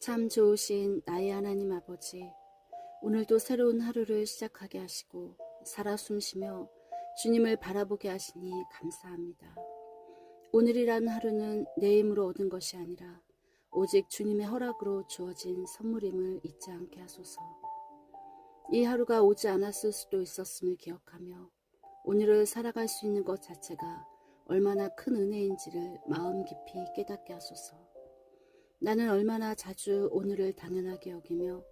참 좋으신 나의 하나님 아버지, 오늘도 새로운 하루를 시작하게 하시고 살아 숨쉬며 주님을 바라보게 하시니 감사합니다. 오늘이라는 하루는 내 힘으로 얻은 것이 아니라 오직 주님의 허락으로 주어진 선물임을 잊지 않게 하소서. 이 하루가 오지 않았을 수도 있었음을 기억하며 오늘을 살아갈 수 있는 것 자체가 얼마나 큰 은혜인지를 마음 깊이 깨닫게 하소서. 나는 얼마나 자주 오늘을 당연하게 여기며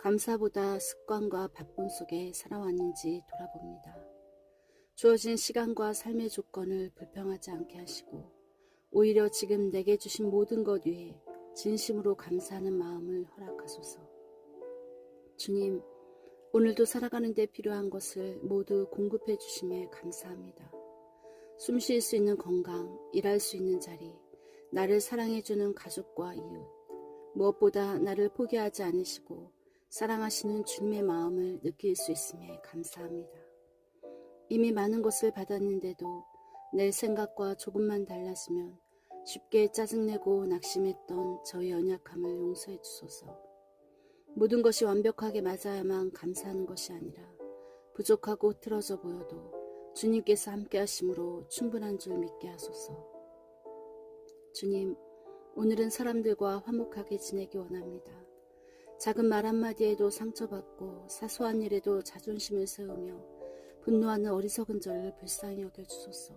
감사보다 습관과 바쁨 속에 살아왔는지 돌아봅니다. 주어진 시간과 삶의 조건을 불평하지 않게 하시고 오히려 지금 내게 주신 모든 것 위에 진심으로 감사하는 마음을 허락하소서. 주님, 오늘도 살아가는 데 필요한 것을 모두 공급해 주심에 감사합니다. 숨 쉴 수 있는 건강, 일할 수 있는 자리, 나를 사랑해주는 가족과 이웃, 무엇보다 나를 포기하지 않으시고 사랑하시는 주님의 마음을 느낄 수 있음에 감사합니다. 이미 많은 것을 받았는데도 내 생각과 조금만 달라지면 쉽게 짜증내고 낙심했던 저의 연약함을 용서해 주소서. 모든 것이 완벽하게 맞아야만 감사하는 것이 아니라 부족하고 틀어져 보여도 주님께서 함께 하심으로 충분한 줄 믿게 하소서. 주님, 오늘은 사람들과 화목하게 지내기 원합니다. 작은 말 한마디에도 상처받고 사소한 일에도 자존심을 세우며 분노하는 어리석은 저를 불쌍히 여겨주소서.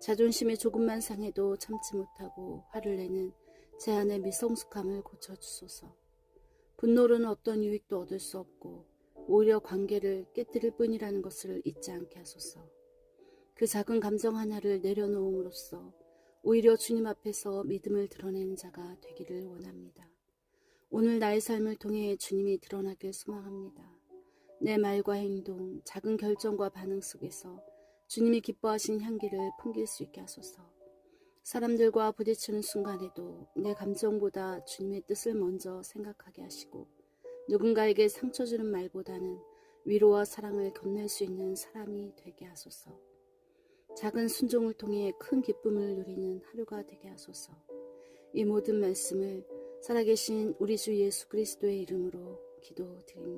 자존심이 조금만 상해도 참지 못하고 화를 내는 제 안의 미성숙함을 고쳐주소서. 분노로는 어떤 유익도 얻을 수 없고 오히려 관계를 깨뜨릴 뿐이라는 것을 잊지 않게 하소서. 그 작은 감정 하나를 내려놓음으로써 오히려 주님 앞에서 믿음을 드러내는 자가 되기를 원합니다. 오늘 나의 삶을 통해 주님이 드러나길 소망합니다. 내 말과 행동, 작은 결정과 반응 속에서 주님이 기뻐하신 향기를 풍길 수 있게 하소서. 사람들과 부딪히는 순간에도 내 감정보다 주님의 뜻을 먼저 생각하게 하시고 누군가에게 상처 주는 말보다는 위로와 사랑을 건넬 수 있는 사람이 되게 하소서. 작은 순종을 통해 큰 기쁨을 누리는 하루가 되게 하소서. 이 모든 말씀을 살아계신 우리 주 예수 그리스도의 이름으로 기도드립니다.